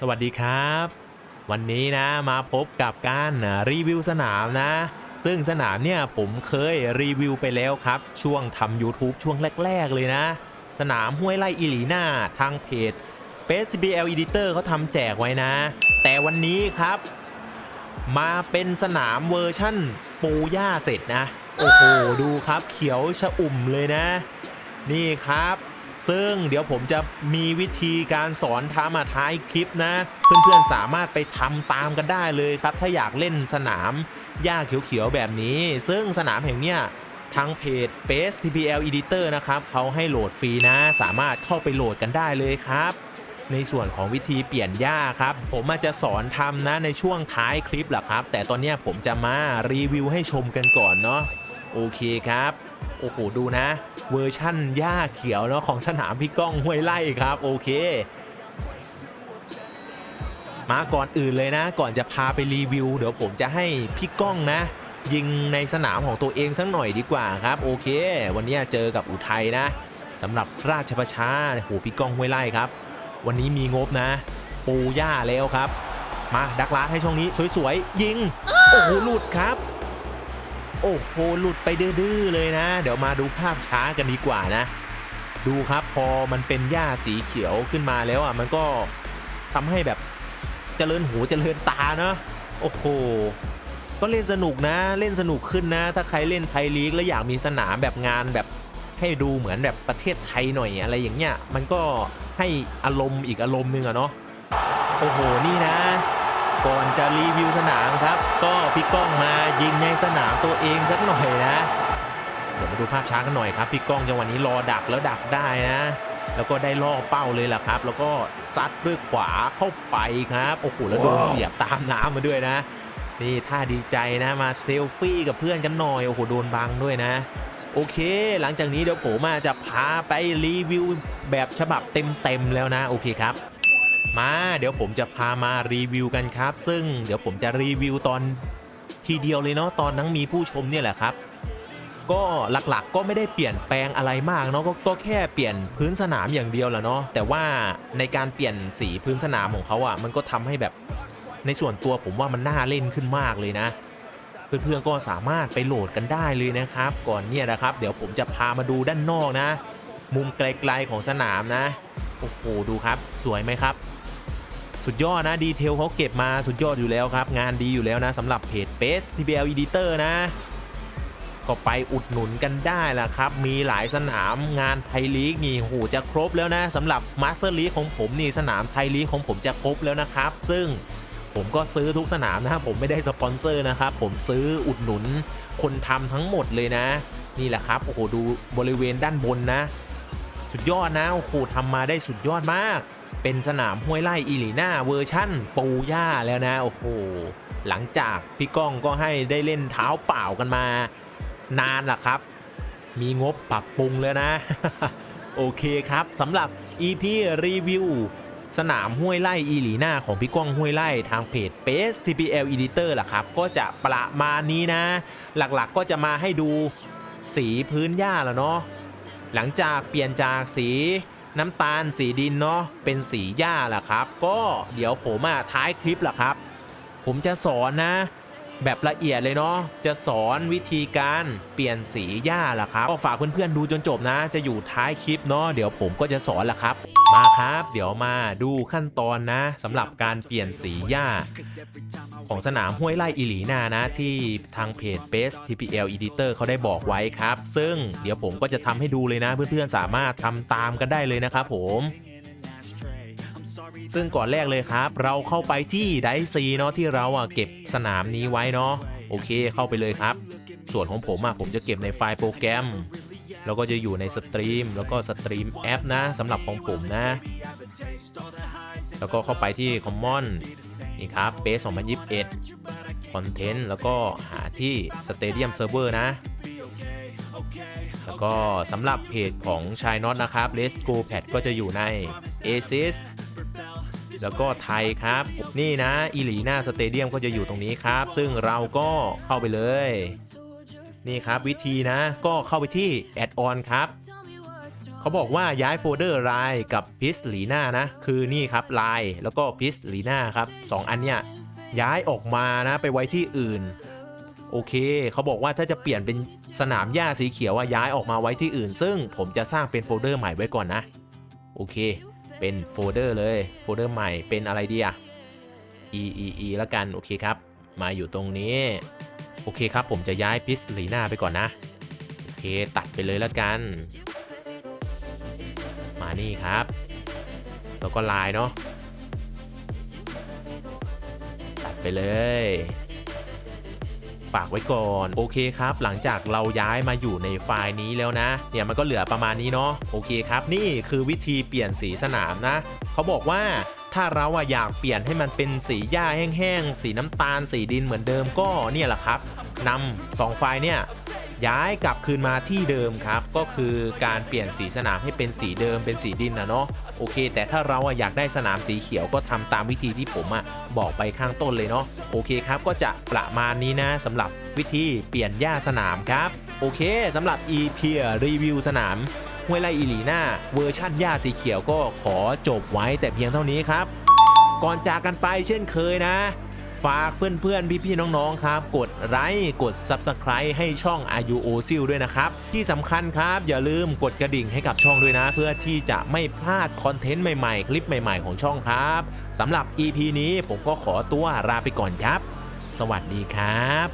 สวัสดีครับ วันนี้นะมาพบกับการรีวิวสนามนะ ซึ่งสนามเนี่ยผมเคยรีวิวไปแล้วครับ ช่วงทำ YouTube ช่วงแรก ๆ เลยนะ สนามห้วยไร่อิลีนาทางเพจ p s b l Editor เขาทำแจกไว้นะ แต่วันนี้ครับ มาเป็นสนามเวอร์ชั่นปูย่าเสร็จนะ โอ้โห ดูครับเขียวชะอุ่มเลยนะ นี่ครับ ซึ่งเดี๋ยวผมจะมีวิธีการสอนทำมาท้ายคลิปนะ เพื่อนๆสามารถไปทำตามกันได้เลยครับ ถ้าอยากเล่นสนามหญ้าเขียวๆแบบนี้ ซึ่งสนามแห่งเนี้ยทางเพจ p a c e TPL Editor นะครับเขาให้โหลดฟรีนะ สามารถเข้าไปโหลดกันได้เลยครับ ในส่วนของวิธีเปลี่ยนหญ้าครับ ผมอาจจะสอนทำนะในช่วงท้ายคลิปแหละครับ แต่ตอนนี้ผมจะมารีวิวให้ชมกันก่อนเนาะโอเคครับ โอ้โหดูนะ เวอร์ชั่นหญ้าเขียวเนาะของสนามพี่ก้องห้วยไล่ครับโอเค มาก่อนอื่นเลยนะ ก่อนจะพาไปรีวิว เดี๋ยวผมจะให้พี่ก้องนะ ยิงในสนามของตัวเองสักหน่อยดีกว่าครับโอเค วันนี้เจอกับอุทัยนะสำหรับราชประชาโหพี่ก้องห้วยไล่ครับ วันนี้มีงบนะ ปูหญ้าแล้วครับ มาดักลาให้ช่องนี้สวยๆยิงโอ้โหหลุดครับ โอ้โหหลุดไปดื้อเลยนะ เดี๋ยวมาดูภาพช้ากันดีกว่านะ ดูครับพอมันเป็นหญ้าสีเขียวขึ้นมาแล้วอะมันก็ทำให้แบบเจริญหูเจริญตาเนาะโอ้โหก็เล่นสนุกนะเล่นสนุกขึ้นนะ ถ้าใครเล่นไทยลีกแล้วอยากมีสนามแบบงานแบบให้ดูเหมือนแบบประเทศไทยหน่อยอะไรอย่างเงี้ยมันก็ให้อารมณ์อีกอารมณ์หนึงอะเนาะโอ้โหนี่นะ ก่อนจะรีวิวสนามครับ ก็พี่ก้องมายิงในสนามตัวเองสักหน่อยนะ เดี๋ยวมาดูภาพช้ากันหน่อยครับพี่ก้องจังหวะนี้รอดักแล้วดักได้นะ แล้วก็ได้ล่อเป้าเลยล่ะครับ แล้วก็ซัดด้วยขวาเข้าไปครับโอ้โหแล้วโดนเสียบตามน้ำมาด้วยนะนี่ท่าดีใจนะมาเซลฟี่กับเพื่อนกันหน่อยโอ้โหโดนบังด้วยนะ โอเค หลังจากนี้เดี๋ยวผมอาจะพาไปรีวิวแบบฉบับเต็มๆแล้วนะ โอเคครับ มา เดี๋ยวผมจะพามารีวิวกันครับ ซึ่งเดี๋ยวผมจะรีวิวตอนทีเดียวเลยเนาะตอนนั้นมีผู้ชมเนี่ยแหละครับ ก็หลักๆก็ไม่ได้เปลี่ยนแปลงอะไรมากเนาะก็ก็แค่เปลี่ยนพื้นสนามอย่างเดียวแหละเนาะแต่ว่าในการเปลี่ยนสีพื้นสนามของเขาอะ่ะมันก็ทำให้แบบในส่วนตัวผมว่ามันน่าเล่นขึ้นมากเลยนะเพื่อนๆก็สามารถไปโหลดกันได้เลยนะครับ ก่อนเนี่ยนะครับ เดี๋ยวผมจะพามาดูด้านนอกนะ มุมไกลๆของสนามนะโอ้โหดูครับ สวยไหมครับ สุดยอดนะ ดีเทลเขาเก็บมาสุดยอดอยู่แล้วครับ งานดีอยู่แล้วนะสำหรับเพจ b e s TBL Editor นะ ก็ไปอุดหนุนกันได้ละครับ มีหลายสนามงานไทยลีกนี่โหจะครบแล้วนะสำหรับมาสเตอร์ลีกของผมนี่สนามไทยลีกของผมจะครบแล้วนะครับ ซึ่งผมก็ซื้อทุกสนามนะครับผมไม่ได้สปอนเซอร์นะครับผมซื้ออุดหนุนคนทำทั้งหมดเลยนะ นี่แหละครับโอ้โหดูบริเวณด้านบนนะ สุดยอดนะโอ้โหทำมาได้สุดยอดมาก เป็นสนามห้วยไร่อีลีน่าเวอร์ชั่น ปูย่าแล้วนะ โอ้โห หลังจากพี่ก้องก็ให้ได้เล่นเท้าเปล่ากันมา นานละครับ มีงบปรับปรุงแล้วนะ โอเคครับสำหรับ EP รีวิวสนามห้วยไร่อีหลีน่าของพี่ก้องห้วยไร่ทางเพจ p a c e TPL Editor ล่ะครับ ก็จะประมาณนี้นะ หลักๆก็จะมาให้ดูสีพื้นหญ้าแล้วเนาะหลังจากเปลี่ยนจากสี น้ำตาลสีดินเนาะเป็นสีหญ้าแหละครับ ก็เดี๋ยวผมอะท้ายคลิปแหละครับ ผมจะสอนนะ แบบละเอียดเลยเนาะจะสอนวิธีการเปลี่ยนสีหญ้าแหละครับก็ฝากเพื่อนๆดูจนจบนะ จะอยู่ท้ายคลิปเนาะเดี๋ยวผมก็จะสอนแหละครับ มาครับ เดี๋ยวมาดูขั้นตอนนะสำหรับการเปลี่ยนสีหญ้า ของสนามห้วยไร่อีหลีนานะ ที่ทางเพจ Best TPL Editor เขาได้บอกไว้ครับ ซึ่งเดี๋ยวผมก็จะทำให้ดูเลยนะ เพื่อนๆสามารถทำตามกันได้เลยนะครับผม ซึ่งก่อนแรกเลยครับ เราเข้าไปที่ไดซีเนาะที่เราอะเก็บสนามนี้ไว้เนาะโอเคเข้าไปเลยครับ ส่วนของผมอะผมจะเก็บในไฟล์โปรแกรม แล้วก็จะอยู่ในสตรีมแล้วก็สตรีมแอปนะสำหรับของผมนะ แล้วก็เข้าไปที่ Common นี่ครับ Base 2021 Content แล้วก็หาที่ Stadium Server นะแล้วก็สำหรับเพจของชายน็อตนะครับ Let's Go Pad ก็จะอยู่ใน ASIS แล้วก็ไทยครับ นี่นะอีหลีหน้าสเตเดียมก็จะอยู่ตรงนี้ครับ ซึ่งเราก็เข้าไปเลย นี่ครับวิธีนะก็เข้าไปที่แอดออนครับเขาบอกว่าย้ายโฟลเดอร์ไลน์กับพิสลีนานะ คือนี่ครับไลน์แล้วก็พิสลีนาครับสองอันเนี้ยย้ายออกมานะไปไว้ที่อื่นโอเค เขาบอกว่าถ้าจะเปลี่ยนเป็นสนามหญ้าสีเขียวว่าย้ายออกมาไว้ที่อื่น ซึ่งผมจะสร้างเป็นโฟลเดอร์ใหม่ไว้ก่อนนะ โอเค เป็นโฟลเดอร์เลยโฟลเดอร์ใหม่เป็นอะไรดีอะ e e e แล้วกันโอเคครับ มาอยู่ตรงนี้ โอเคครับผมจะย้ายพิสลีนาไปก่อนนะ โอเคตัดไปเลยแล้วกัน มานี่ครับ แล้วก็ลายเนาะตัดไปเลย ฝากไว้ก่อน โอเคครับ หลังจากเราย้ายมาอยู่ในไฟล์นี้แล้วนะ เนี่ยมันก็เหลือประมาณนี้เนาะโอเคครับ นี่คือวิธีเปลี่ยนสีสนามนะเขาบอกว่าถ้าเราอะอยากเปลี่ยนให้มันเป็นสีหญ้าแห้งๆ สีน้ำตาล สีดินเหมือนเดิมก็เนี่ยแหละครับนำสองไฟล์เนี่ย ย้ายกลับคืนมาที่เดิมครับ ก็คือการเปลี่ยนสีสนามให้เป็นสีเดิมเป็นสีดินนะเนาะโอเค แต่ถ้าเราอยากได้สนามสีเขียวก็ทำตามวิธีที่ผมบอกไปข้างต้นเลยเนาะโอเคครับก็จะประมาณนี้นะสำหรับวิธีเปลี่ยนหญ้าสนามครับ โอเคสำหรับ EP รีวิวสนามห้วยไร่อีหลีน่าเวอร์ชั่นหญ้าสีเขียวก็ขอจบไว้แต่เพียงเท่านี้ครับ ก่อนจากกันไปเช่นเคยนะ ฝากเพื่อนๆ พี่ๆ น้องๆ ครับ กดไลค์ กด Subscribe ให้ช่อง RU o s i l ด้วยนะครับ ที่สำคัญครับอย่าลืมกดกระดิ่งให้กับช่องด้วยนะ เพื่อที่จะไม่พลาดคอนเทนต์ใหม่ๆ คลิปใหม่ๆ ของช่องครับสำหรับ EP นี้ผมก็ขอตัวลาไปก่อนครับ สวัสดีครับ